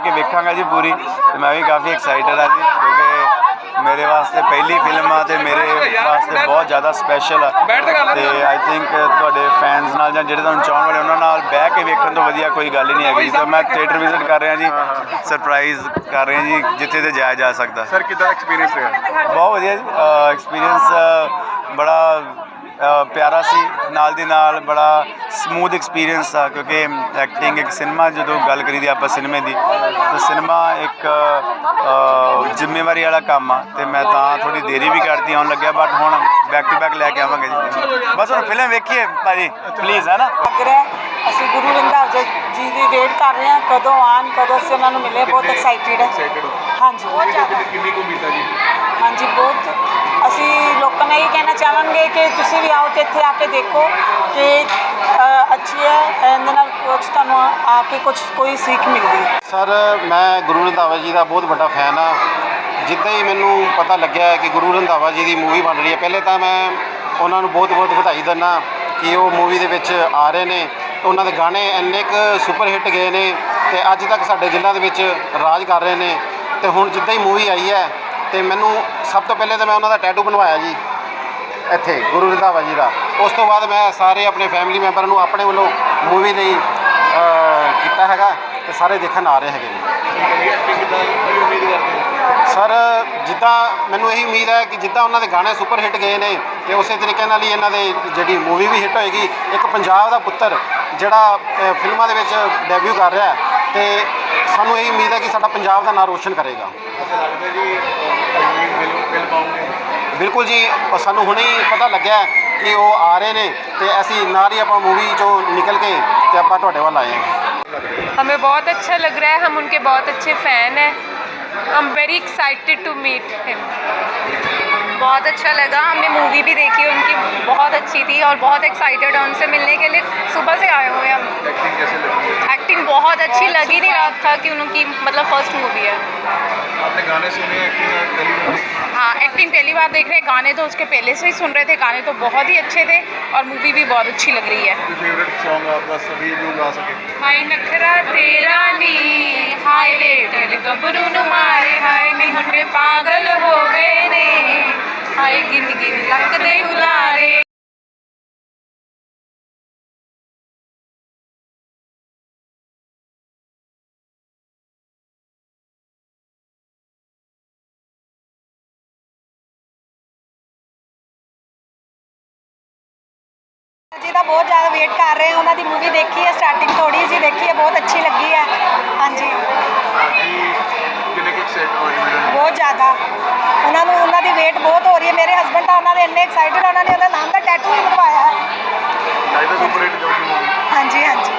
ਪੂਰੀ ਤੇ ਮੈਂ ਵੀ ਕਾਫੀ ਐਕਸਾਈਟਡ ਆ ਜੀ ਕਿਉਂਕਿ ਮੇਰੇ ਵਾਸਤੇ ਪਹਿਲੀ ਫਿਲਮ ਆ ਤੇ ਮੇਰੇ ਵਾਸਤੇ ਬਹੁਤ ਜ਼ਿਆਦਾ ਸਪੈਸ਼ਲ ਆ। ਤੇ ਆਈ ਥਿੰਕ ਤੁਹਾਡੇ ਫੈਨਸ ਨਾਲ ਜਾਂ ਜਿਹੜੇ ਤੁਹਾਨੂੰ ਚਾਹਣ ਵਾਲੇ ਉਹਨਾਂ ਨਾਲ ਬਹਿ ਕੇ ਵੇਖਣ ਤੋਂ ਵਧੀਆ ਕੋਈ ਗੱਲ ਹੀ ਨਹੀਂ ਹੈਗੀ ਤਾਂ ਮੈਂ ਥੀਏਟਰ ਵਿਜ਼ਿਟ ਕਰ ਰਿਹਾ ਜੀ ਸਰਪ੍ਰਾਈਜ਼ ਕਰ ਰਿਹਾ ਜੀ ਜਿੱਥੇ ਤੇ ਜਾਇਆ ਜਾ ਸਕਦਾ। ਸਰ ਕਿਦਾਂ ਐਕਸਪੀਰੀਅੰਸ ਰਿਹਾ? ਬਹੁਤ ਵਧੀਆ ਜੀ ਐਕਸਪੀਰੀਅੰਸ ਬੜਾ ਪਿਆਰਾ ਸੀ। ਨਾਲ ਦੀ ਨਾਲ ਬੜਾ ਸਮੂਥ ਐਕਸਪੀਰੀਅੰਸ ਆ ਕਿਉਂਕਿ ਐਕਟਿੰਗ ਇੱਕ ਸਿਨੇਮਾ ਜਦੋਂ ਗੱਲ ਕਰੀਦੀ ਆਪਾਂ ਸਿਨੇਮੇ ਦੀ ਤਾਂ ਸਿਨੇਮਾ ਇੱਕ ਜ਼ਿੰਮੇਵਾਰੀ ਵਾਲਾ ਕੰਮ ਆ। ਤੇ ਮੈਂ ਤਾਂ ਥੋੜੀ ਦੇਰੀ ਵੀ ਕਰਤੀ ਆਉਣ ਲੱਗਿਆ ਬਟ ਹੁਣ ਬੈਕ ਟੂ ਬੈਕ ਲੈ ਕੇ ਆਵਾਂਗੇ ਜੀ। ਬਸ ਹੁਣ ਫਿਲਮ ਵੇਖੀਏ ਭਾਜੀ ਪਲੀਜ਼ ਹੈ ਨਾ ਲੱਗ ਰਿਹਾ ਹੈ। ਅਸੀਂ ਗੁਰੂ ਰੰਧਾਵਾ ਜੀ ਦੀ ਵੇਟ ਕਰ ਰਹੇ ਹਾਂ ਕਦੋਂ ਆਣ ਕਦੋਂ ਅਸੀਂ ਉਹਨਾਂ ਨੂੰ ਮਿਲੇ ਬਹੁਤ ਐਕਸਾਈਟਿਡ ਹੈ। ਹਾਂਜੀ ਬਹੁਤ ਜ਼ਿਆਦਾ ਕਿੰਨੀ ਕੁ ਉਮੀਦਾਂ ਜੀ? ਹਾਂਜੀ ਬਹੁਤ। ਅਸੀਂ ਲੋਕਾਂ ਨੂੰ ਇਹ ਕਹਿਣਾ ਚਾਹਾਂਗੇ ਕਿ ਤੁਸੀਂ ਵੀ ਆਓ ਤੇ ਇੱਥੇ ਆ ਕੇ ਦੇਖੋ ਕਿ ਅ, ਅੱਛੀ ਹੈ ਇਹਦੇ ਨਾਲ ਕੁਝ ਤੁਹਾਨੂੰ ਆ ਕੇ ਕੁਝ ਕੋਈ ਸਿੱਖ ਮਿਲਦੀ ਹੈ। ਸਰ ਮੈਂ ਗੁਰੂ ਰੰਧਾਵਾ ਜੀ ਦਾ ਬਹੁਤ ਵੱਡਾ ਫੈਨ ਆ ਜਿੱਦਾਂ ਹੀ ਮੈਨੂੰ ਪਤਾ ਲੱਗਿਆ ਕਿ ਗੁਰੂ ਰੰਧਾਵਾ ਜੀ ਦੀ ਮੂਵੀ ਬਣ ਰਹੀ ਹੈ ਪਹਿਲੇ ਤਾਂ ਮੈਂ ਉਹਨਾਂ ਨੂੰ ਬਹੁਤ ਬਹੁਤ ਵਧਾਈ ਦਿੰਦਾ ਕਿ ਉਹ ਮੂਵੀ ਦੇ ਵਿੱਚ ਆ ਰਹੇ ਨੇ। ਉਹਨਾਂ ਦੇ ਗਾਣੇ ਇੰਨੇ ਕੁ ਸੁਪਰ ਹਿੱਟ ਗਏ ਨੇ ਤੇ ਅੱਜ ਤੱਕ ਸਾਡੇ ਜ਼ਿਲ੍ਹਾ ਦੇ ਵਿੱਚ ਰਾਜ ਕਰ ਰਹੇ ਨੇ। ਤੇ ਹੁਣ ਜਿੱਦਾਂ ਹੀ ਮੂਵੀ ਆਈ ਹੈ ਤੇ ਮੈਨੂੰ ਸਭ ਤੋਂ ਪਹਿਲੇ ਤਾਂ ਮੈਂ ਉਹਨਾਂ ਦਾ ਟੈਟੂ ਬਣਵਾਇਆ ਜੀ, ਇੱਥੇ, ਗੁਰੂ ਰੰਧਾਵਾ ਜੀ ਦਾ। ਉਸ ਤੋਂ ਬਾਅਦ ਮੈਂ ਸਾਰੇ ਆਪਣੇ ਫੈਮਿਲੀ ਮੈਂਬਰ ਨੂੰ ਆਪਣੇ ਵੱਲੋਂ ਮੂਵੀ ਲਈ ਕੀਤਾ ਹੈਗਾ ਤੇ ਸਾਰੇ ਦੇਖਣ ਆ ਰਹੇ ਹੈਗੇ ਨੇ ਸਰ ਜਿੱਦਾਂ ਮੈਨੂੰ ਇਹੀ ਉਮੀਦ ਹੈ ਕਿ ਜਿੱਦਾਂ ਉਹਨਾਂ ਦੇ ਗਾਣੇ ਸੁਪਰ ਹਿੱਟ ਗਏ ਨੇ ਤੇ ਉਸੇ ਤਰੀਕੇ ਨਾਲ ਹੀ ਇਹਨਾਂ ਦੇ ਜਿਹੜੀ ਮੂਵੀ ਵੀ ਹਿੱਟ ਹੋਏਗੀ, ਇੱਕ ਪੰਜਾਬ ਦਾ ਪੁੱਤਰ ਜਿਹੜਾ ਫਿਲਮਾਂ ਦੇ ਵਿੱਚ ਡੈਬਿਊ ਕਰ ਰਿਹਾ ਹੈ ਤੇ ਸਾਨੂੰ ਇਹ ਉਮੀਦ ਹੈ ਕਿ ਸਾਡਾ ਪੰਜਾਬ ਦਾ ਨਾਂ ਰੋਸ਼ਨ ਕਰੇਗਾ ਅੱਛਾ ਲੱਗਦਾ ਜੀ ਅਹ, ਮਿਲ ਮਿਲ ਪਾਉਂਗੇ ਬਿਲਕੁਲ ਜੀ ਉਹ ਸਾਨੂੰ ਹੁਣੇ ਹੀ ਪਤਾ ਲੱਗਿਆ ਹੈ ਕਿ ਉਹ ਆ ਰਹੇ ਨੇ ਤੇ ਅਸੀਂ ਨਾਲ ਹੀ ਆਪਾਂ ਮੂਵੀ ਚੋਂ ਨਿਕਲ ਕੇ ਤੇ ਆਪਾਂ ਤੁਹਾਡੇ ਵੱਲ ਆਏ ਹਾਂ हमें बहुत अच्छा लग रहा है हम उनके बहुत अच्छे फ़ैन हैं I am very excited to meet him बहुत अच्छा लगा। हमने मूवी भी देखी उनकी बहुत अच्छी थी और बहुत एक्साइटेड है उनसे मिलने के लिए। सुबह से आए हुए हम। एक्टिंग बहुत अच्छी लग ही नहीं रहा था कि उनकी मतलब फ़र्स्ट मूवी है। आपने गाने सुने हाँ एक्टिंग पहली बार देख रहे हैं। गाने तो उसके पहले से ही सुन रहे थे। गाने तो बहुत ही अच्छे थे और मूवी भी बहुत अच्छी लग रही है। फेवरेट सॉन्ग आपका सभी जो गा सके। नखरा तेरा ਹਾਏ ਰੇ ਦਿਲ ਗੱਭਰੂ ਨੂੰ ਮਾਰੇ ਹਾਏ ਨੀ ਮੁੰਡੇ ਪਾਗਲ ਹੋ ਗਏ ਨੇ। ਹਾਏ ਗਿਣ ਗਿਣ ਲੱਕ ਦੇ ਹੁਲਾਰੇ। ਜੀ ਦਾ ਬਹੁਤ ਜ਼ਿਆਦਾ ਵੇਟ ਕਰ ਰਹੇ ਹਾਂ, ਉਹਨਾਂ ਦੀ ਮੂਵੀ ਦੇਖੀ ਹੈ ਸਟਾਰਟਿੰਗ ਥੋੜੀ ਜਿਹੀ ਦੇਖੀ ਹੈ, ਬਹੁਤ ਅੱਛੀ ਲੱਗੀ ਹੈ ਹਾਂਜੀ ਕਿ ਕਿੰਨੇ ਕੁ ਐਕਸਾਈਟ ਹੋ ਜੀ ਮਿਲਣ ਬਹੁਤ ਜ਼ਿਆਦਾ। ਉਹਨਾਂ ਨੂੰ ਉਹਨਾਂ ਦੀ ਵੇਟ ਬਹੁਤ ਹੋ ਰਹੀ ਹੈ। ਮੇਰੇ ਹਸਬੰਡ ਤਾਂ ਉਹਨਾਂ ਦੇ ਇੰਨੇ ਐਕਸਾਈਟਡ ਉਹਨਾਂ ਨੇ ਉਹਦਾ ਨਾਮ ਦਾ ਟੈਟੂ ਵੀ ਬਣਵਾਇਆ ਹੈ? ਹਾਂਜੀ ਹਾਂਜੀ।